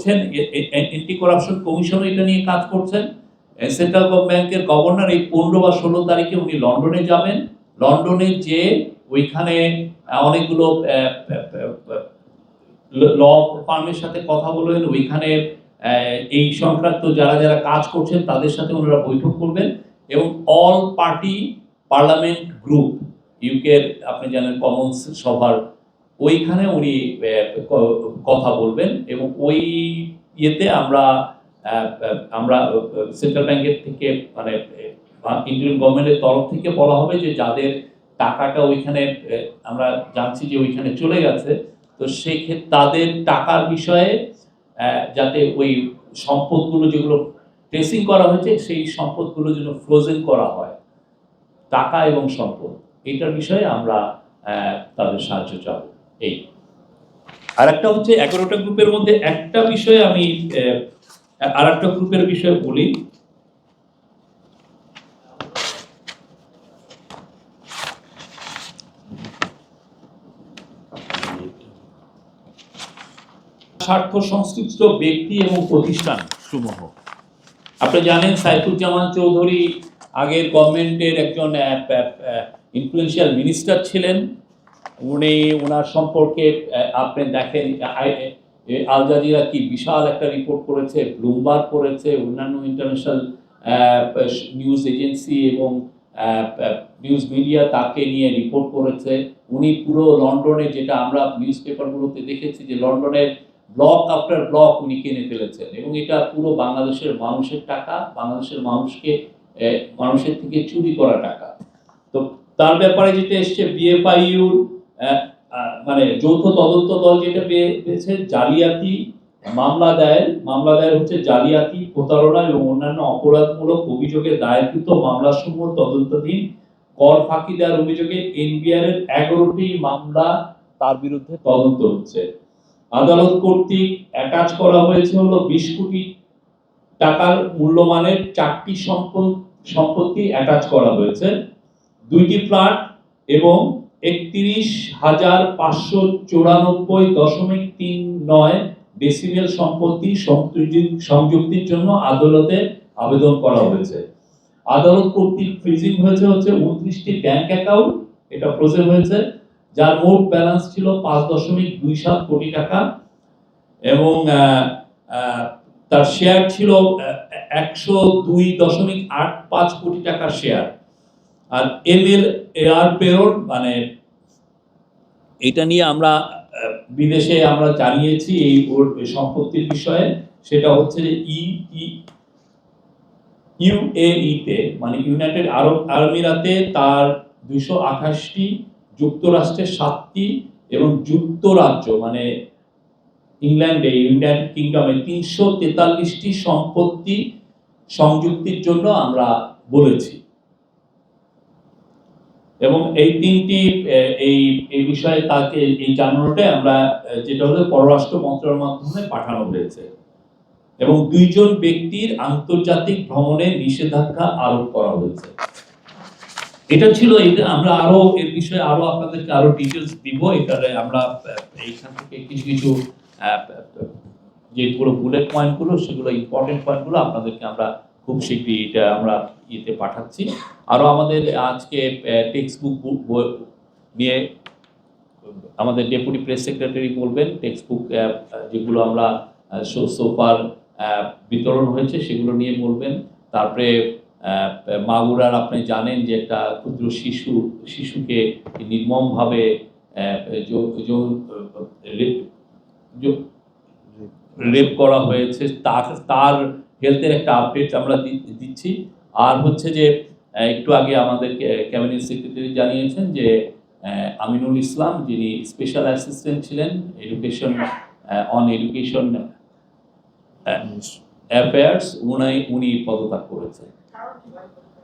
করছেন anti corruption commission এটা নিয়ে কাজ করছেন। সেন্ট্রাল ব্যাংকের গভর্নর এই পনেরো বা ষোলো তারিখে উনি লন্ডনে যাবেন। লন্ডনে যে ওইখানে অনেকগুলো ল ফার্মের সাথে কথা বলবেন ওইখানে এই সংক্রান্ত যারা যারা কাজ করছেন, তাদের সাথে ওনারা বৈঠক করবেন এবং অল পার্টি পার্লামেন্ট গ্রুপ ইউকের আপনি জানেন কমন্স সভার ওইখানে উনি কথা বলবেন এবং ওই ইয়েতে আমরা আমরা সেন্ট্রাল ব্যাংকের থেকে মানে ইন্ডিয়ান গভর্নমেন্টের তরফ থেকে বলা হবে যে যাদের টাকাটা ওইখানে আমরা জানছি যে ওইখানে চলে গেছে, তো সেই ক্ষেত্রে তাদের টাকার বিষয়ে যাতে ওই সম্পদগুলো যেগুলো ট্রেসিং করা হয়েছে, সেই সম্পদগুলো যেন ফ্রোজেন করা হয়। টাকা এবং সম্পদ, এটার বিষয়ে আমরা তাদের সাহায্য চাবো। এই। আর একটা হচ্ছে এগারোটা গ্রুপের মধ্যে একটা বিষয়ে আমি আর একটা গ্রুপের বিষয়ে বলি। স্বার্থ সংশ্লিষ্ট ব্যক্তি এবং প্রতিষ্ঠান সমূহ। আপনি জানেন সাইফুজ্জামান চৌধুরী আগের গভর্নমেন্টের একজন ইনফ্লুয়েন্সিয়াল মিনিস্টার ছিলেন। উনি ওনার সম্পর্কে আপনি দেখেন আল জাজিরা কি বিশাল একটা রিপোর্ট করেছে, ব্লুমবার্গ করেছে, অন্যান্য ইন্টারন্যাশনাল নিউজ এজেন্সি এবং নিউজ মিডিয়া তাকে নিয়ে রিপোর্ট করেছে। উনি পুরো লন্ডনে যেটা আমরা নিউজ পেপারগুলোতে দেখেছি যে লন্ডনের ব্লক আফটার ব্লক উনি কিনে ফেলেছেন এবং এটা পুরো বাংলাদেশের মানুষের টাকা, বাংলাদেশের মানুষকে মানুষের থেকে চুরি করা টাকা। তো তার ব্যাপারে যেটা এসছে বিএফআইউর মানে যৌথ তদন্ত দল যেটা পেয়েছে, জালিয়াতি মামলা দায়ের মামলা দায়ের হচ্ছে জালিয়াতি প্রতারণা এবং অন্যান্য অপরাধমূলক অভিযোগে দায়েরকৃত মামলাসমূহ তদন্তাধীন কর ফাঁকি দেওয়ার অভিযোগে এনবিআর এর এগারোটি মামলা তার বিরুদ্ধে তদন্ত হচ্ছে। আদালত কর্তৃক অ্যাটাচ করা হয়েছে হলো বিশ কোটি টাকার মূল্যমানের চারটি সম্পত্তি অ্যাটাচ করা হয়েছে। দুইটি ফ্ল্যাট এবং একত্রিশ হাজার পাঁচশো চুরানব্বই দশমিক তিন নয় ডেসিমেল সম্পত্তি সংযুক্তির জন্য আদালতে আবেদন করা হয়েছে। আদালত কর্তৃক ফ্রিজিং হয়েছে হচ্ছে উনত্রিশটি ব্যাংক অ্যাকাউন্ট, এটা ফ্রোজেন হয়েছে, যার মোট ব্যালেন্স ছিল পাঁচ দশমিক দুই সাত কোটি টাকা এবং তার শেয়ার ছিল একশো দুই দশমিক আট পাঁচ কোটি টাকার শেয়ার আর এম এল এয়ার পেরোড মানে এটা নিয়ে আমরা বিদেশে আমরা জানিয়েছি এই ওর সম্পত্তির বিষয়ে। সেটা হচ্ছে যে ই ইউএইতে মানে ইউনাইটেড আরব আমিরাতে তার দুইশো আঠাশটি যুক্তরাষ্ট্রের সাতটি এবং যুক্তরাজ্য মানে ইংল্যান্ডে, ইউনাইটেড কিংডমে তিনশো তেতাল্লিশটি সম্পত্তি সংযুক্তির জন্য আমরা বলেছি। এবং এই তিনটি এই এই বিষয়ে তাকে, এই জানানোটা আমরা যেটা হলো পররাষ্ট্র মন্ত্রণালয়ের মাধ্যমে পাঠানো হয়েছে। এবং দুইজন ব্যক্তির আন্তর্জাতিক ভ্রমণে নিষেধাজ্ঞা আরোপ করা হয়েছে। এটা ছিল, এটা আমরা আরও, এর বিষয়ে আরও আপনাদেরকে আরও ডিটেলস দিব। এটারে আমরা এইখান থেকে কিছু কিছু যেগুলো বুলেট পয়েন্টগুলো সেগুলো ইম্পর্টেন্ট পয়েন্টগুলো আপনাদেরকে আমরা খুব শীঘ্রই এটা আমরা ইয়েতে পাঠাচ্ছি। আরও আমাদের আজকে টেক্সট বুক নিয়ে আমাদের ডেপুটি প্রেস সেক্রেটারি বলবেন টেক্সট বুক যেগুলো আমরা সোফার বিতরণ হয়েছে সেগুলো নিয়ে বলবেন। তারপরে মাগুরার আপনি জানেন যে একটা ক্ষুদ্র শিশু, শিশুকে নির্মমভাবে রেপ করা হয়েছে। তার তার হেলথের একটা আপডেট আমরা দিচ্ছি। আর হচ্ছে যে একটু আগে আমাদের ক্যাবিনেট সেক্রেটারি জানিয়েছেন যে আমিনুল ইসলাম যিনি স্পেশাল অ্যাসিস্ট্যান্ট ছিলেন এডুকেশন অন এডুকেশন অ্যাফেয়ার্স উনি উনি পদত্যাগ করেছেন।